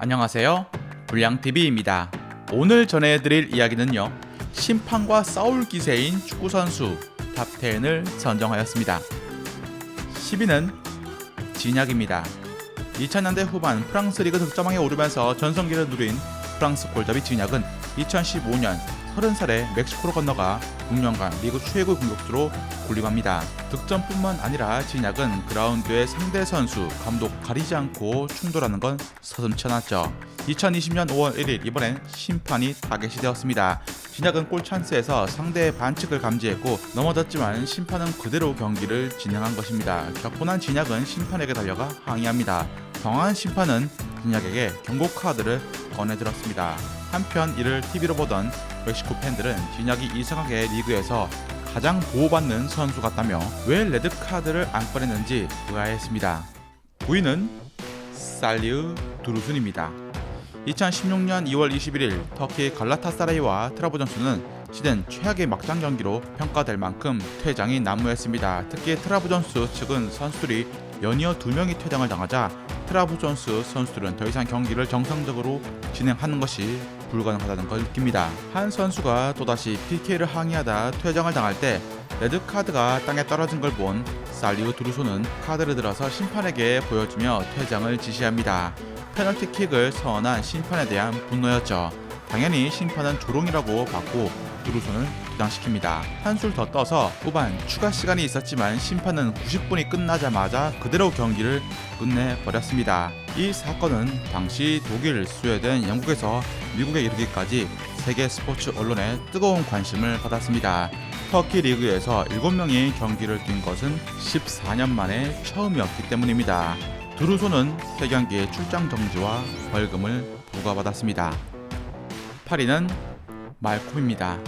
안녕하세요. 불량TV입니다. 오늘 전해드릴 이야기는요. 심판과 싸울 기세인 축구선수 탑10을 선정하였습니다. 10위는 진약입니다. 2000년대 후반 프랑스 리그 득점왕에 오르면서 전성기를 누린 프랑스 골잡이 진약은 2015년 30살에 멕시코로 건너가 6년간 리그 최고 공격수로 군림합니다. 득점뿐만 아니라 진약은 그라운드의 상대 선수, 감독 가리지 않고 충돌하는 건 서슴치 않았죠. 2020년 5월 1일 이번엔 심판이 타겟이 되었습니다. 진약은 골 찬스에서 상대의 반칙을 감지했고 넘어졌지만 심판은 그대로 경기를 진행한 것입니다. 격분한 진약은 심판에게 달려가 항의합니다. 당황한 심판은 진약에게 경고 카드를 꺼내들었습니다. 한편 이를 TV로 보던 멕시코 팬들은 진약이 이상하게 리그에서 가장 보호받는 선수 같다며 왜 레드 카드를 안 꺼냈는지 의아했습니다. 9위는 살리우 두루순입니다. 2016년 2월 21일 터키 갈라타사라이와 트라부전스는 시즌 최악의 막장 경기로 평가될 만큼 퇴장이 난무했습니다. 특히 트라부전스 측은 선수들이 연이어 두 명이 퇴장을 당하자 트라부전스 선수들은 더 이상 경기를 정상적으로 진행하는 것이 불가능하다는 걸 느낍니다. 한 선수가 또다시 PK를 항의하다 퇴장을 당할 때 레드 카드가 땅에 떨어진 걸 본 살리우 두루소는 카드를 들어서 심판에게 보여주며 퇴장을 지시합니다. 페널티킥을 선언한 심판에 대한 분노였죠. 당연히 심판은 조롱이라고 받고 두루손을 퇴장시킵니다. 한술 더 떠서 후반 추가 시간이 있었지만 심판은 90분이 끝나자마자 그대로 경기를 끝내버렸습니다. 이 사건은 당시 독일, 스웨덴, 영국에서 미국에 이르기까지 세계 스포츠 언론의 뜨거운 관심을 받았습니다. 터키 리그에서 7명이 경기를 뛴 것은 14년 만에 처음이었기 때문입니다. 두루소는 3경기의 출장 정지와 벌금을 부과받았습니다. 8위는 말콤입니다.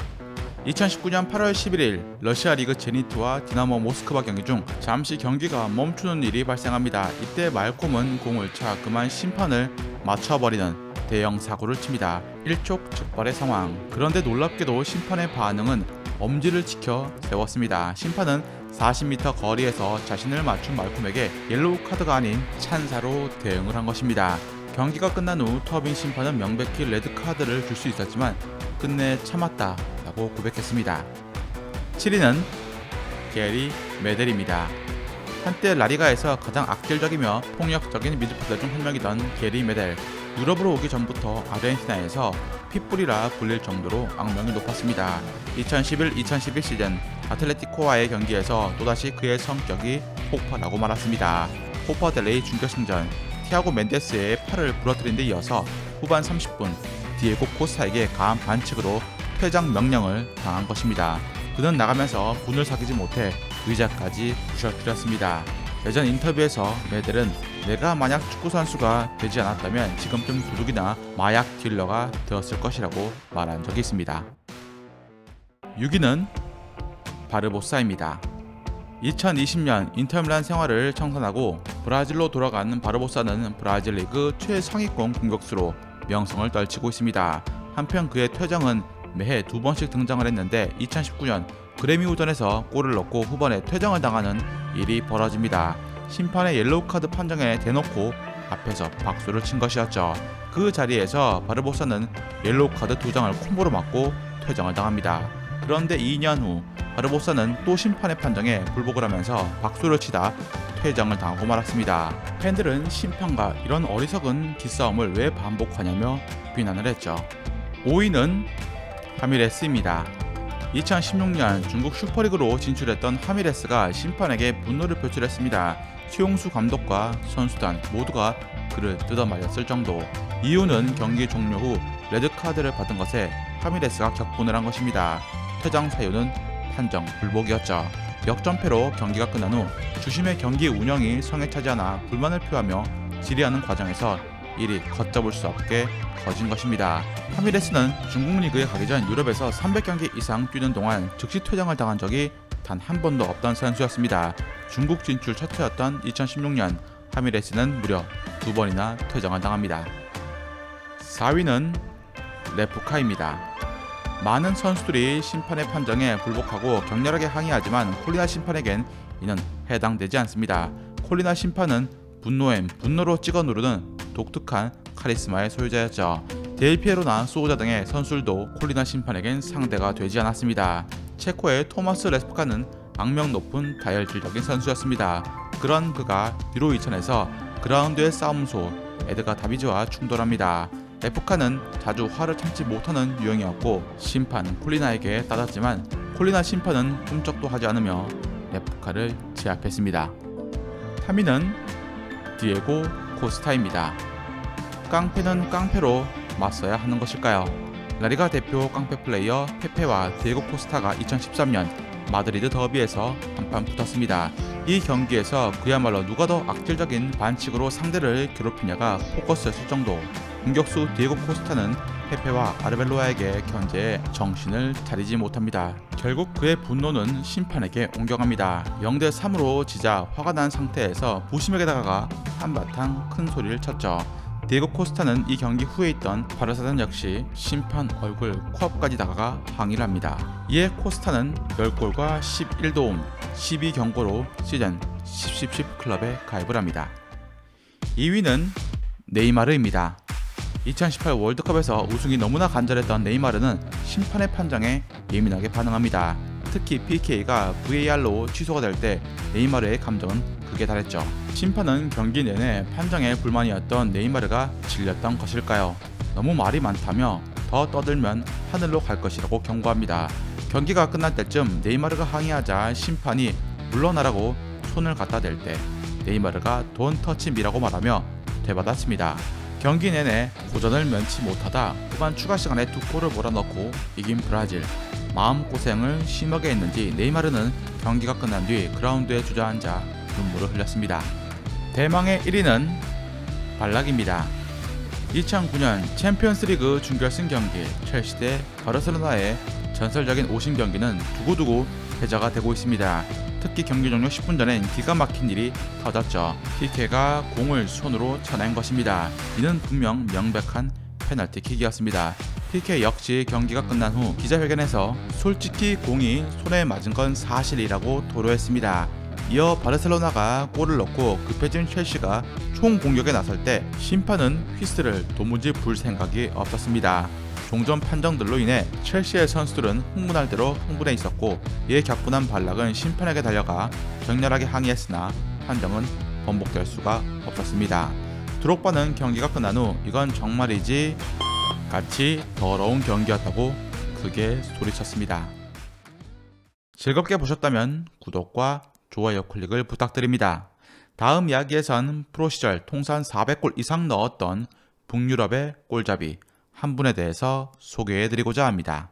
2019년 8월 11일 러시아 리그 제니트와 디나모 모스크바 경기 중 잠시 경기가 멈추는 일이 발생합니다. 이때 말콤은 공을 차 그만 심판을 맞춰버리는 대형 사고를 칩니다. 일촉즉발의 상황. 그런데 놀랍게도 심판의 반응은 엄지를 지켜 세웠습니다. 심판은 40m 거리에서 자신을 맞춘 말콤에게 옐로우 카드가 아닌 찬사로 대응을 한 것입니다. 경기가 끝난 후 터빈 심판은 명백히 레드 카드를 줄 수 있었지만 끝내 참았다 라고 고백했습니다. 7위는 게리 메델입니다. 한때 라리가에서 가장 악질적이며 폭력적인 미드필더 중 한 명이던 게리 메델. 유럽으로 오기 전부터 아르헨티나에서 핏불이라 불릴 정도로 악명이 높았습니다. 2011-2012 시즌 아틀레티코와의 경기에서 또다시 그의 성격이 폭발하고 말았습니다. 코파 델레이 준결승전 티아고 멘데스의 팔을 부러뜨린 데 이어서 후반 30분 디에고 코스타에게 강한 반칙으로 퇴장 명령을 당한 것입니다. 그는 나가면서 분을 사귀지 못해 의자까지 부셔뜨렸습니다. 예전 인터뷰에서 메델은 내가 만약 축구 선수가 되지 않았다면 지금쯤 도둑이나 마약 딜러가 되었을 것이라고 말한 적이 있습니다. 6위는 바르보사입니다. 2020년 인터밀란 생활을 청산하고 브라질로 돌아가는 바르보사는 브라질 리그 최상위권 공격수로 명성을 떨치고 있습니다. 한편 그의 퇴장은 매해 두 번씩 등장을 했는데 2019년 그래미 우전에서 골을 넣고 후반에 퇴장을 당하는 일이 벌어집니다. 심판의 옐로우 카드 판정에 대놓고 앞에서 박수를 친 것이었죠. 그 자리에서 바르보사는 옐로우 카드 두 장을 콤보로 맞고 퇴장을 당합니다. 그런데 2년 후 바르보사는 또 심판의 판정에 불복을 하면서 박수를 치다 퇴장을 당하고 말았습니다. 팬들은 심판과 이런 어리석은 기싸움을 왜 반복하냐며 비난을 했죠. 5위는 하미레스입니다. 2016년 중국 슈퍼리그로 진출했던 하미레스가 심판에게 분노를 표출했습니다. 최용수 감독과 선수단 모두가 그를 뜯어맞았을 정도. 이유는 경기 종료 후 레드카드를 받은 것에 하미레스가 격분을 한 것입니다. 퇴장 사유는 판정 불복이었죠. 역전패로 경기가 끝난 후 주심의 경기 운영이 성에 차지 않아 불만을 표하며 질의하는 과정에서 일이 걷잡을 수 없게 거진 것입니다. 하미레스는 중국 리그에 가기 전 유럽에서 300경기 이상 뛰는 동안 즉시 퇴장을 당한 적이 단 한 번도 없던 선수였습니다. 중국 진출 첫 해였던 2016년 하미레스는 무려 두 번이나 퇴장을 당합니다. 4위는 레프카입니다. 많은 선수들이 심판의 판정에 불복하고 격렬하게 항의하지만 콜리나 심판에겐 이는 해당되지 않습니다. 콜리나 심판은 분노엠, 분노로 찍어 누르는 독특한 카리스마의 소유자였죠. 델피에로나 소우자 등의 선수들도 콜리나 심판에겐 상대가 되지 않았습니다. 체코의 토마스 레스프카는 악명 높은 다혈질적인 선수였습니다. 그런 그가 유로 2000에서 그라운드의 싸움소 에드가 다비즈와 충돌합니다. 레프카는 자주 화를 참지 못하는 유형이었고 심판 콜리나에게 따졌지만 콜리나 심판은 꿈쩍도 하지 않으며 레프카를 제압했습니다. 3위는 디에고 코스타입니다. 깡패는 깡패로 맞서야 하는 것일까요? 라리가 대표 깡패 플레이어 페페와 디에고 코스타가 2013년 마드리드 더비에서 한판 붙었습니다. 이 경기에서 그야말로 누가 더 악질적인 반칙으로 상대를 괴롭히냐가 포커스였을 정도. 공격수 디에고 코스타는 페페와 아르벨로아에게 견제해 정신을 차리지 못합니다. 결국 그의 분노는 심판에게 옮겨갑니다. 0대 3으로 지자 화가 난 상태에서 부심에게 다가가 한바탕 큰 소리를 쳤죠. 디에고 코스타는 이 경기 후에 있던 바르사단 역시 심판 얼굴 코앞까지 다가가 항의를 합니다. 이에 코스타는 10골과 11도움, 12경고로 시즌 10-10-10 클럽에 가입을 합니다. 2위는 네이마르입니다. 2018 월드컵에서 우승이 너무나 간절했던 네이마르는 심판의 판정에 예민하게 반응합니다. 특히 PK가 VAR로 취소가 될 때 네이마르의 감정은 극에 달했죠. 심판은 경기 내내 판정에 불만이었던 네이마르가 질렸던 것일까요? 너무 말이 많다며 더 떠들면 하늘로 갈 것이라고 경고합니다. 경기가 끝날 때쯤 네이마르가 항의하자 심판이 물러나라고 손을 갖다 댈 때 네이마르가 돈 터치 미라고 말하며 되받았습니다. 경기 내내 고전을 면치 못하다 후반 추가 시간에 두 골을 몰아넣고 이긴 브라질 마음고생을 심하게 했는지 네이마르는 경기가 끝난 뒤 그라운드에 주저앉아 눈물을 흘렸습니다. 대망의 1위는 발락입니다. 2009년 챔피언스리그 준결승 경기 첼시 대 바르셀로나의 전설적인 오신 경기는 두고두고 패자가 되고 있습니다. 특히 경기 종료 10분 전엔 기가 막힌 일이 터졌죠. PK가 공을 손으로 쳐낸 것입니다. 이는 분명 명백한 페널티킥이었습니다. PK 역시 경기가 끝난 후 기자회견에서 솔직히 공이 손에 맞은 건 사실이라고 토로했습니다. 이어 바르셀로나가 골을 넣고 급해진 첼시가 총 공격에 나설 때 심판은 휘슬을 도무지 불 생각이 없었습니다. 종전 판정들로 인해 첼시의 선수들은 흥분할 대로 흥분해 있었고 이에 격분한 발락은 심판에게 달려가 격렬하게 항의했으나 판정은 번복될 수가 없었습니다. 드록바는 경기가 끝난 후 이건 정말이지 같이 더러운 경기였다고 크게 소리쳤습니다. 즐겁게 보셨다면 구독과 좋아요 클릭을 부탁드립니다. 다음 이야기에선 프로 시절 통산 400골 이상 넣었던 북유럽의 골잡이 한 분에 대해서 소개해 드리고자 합니다.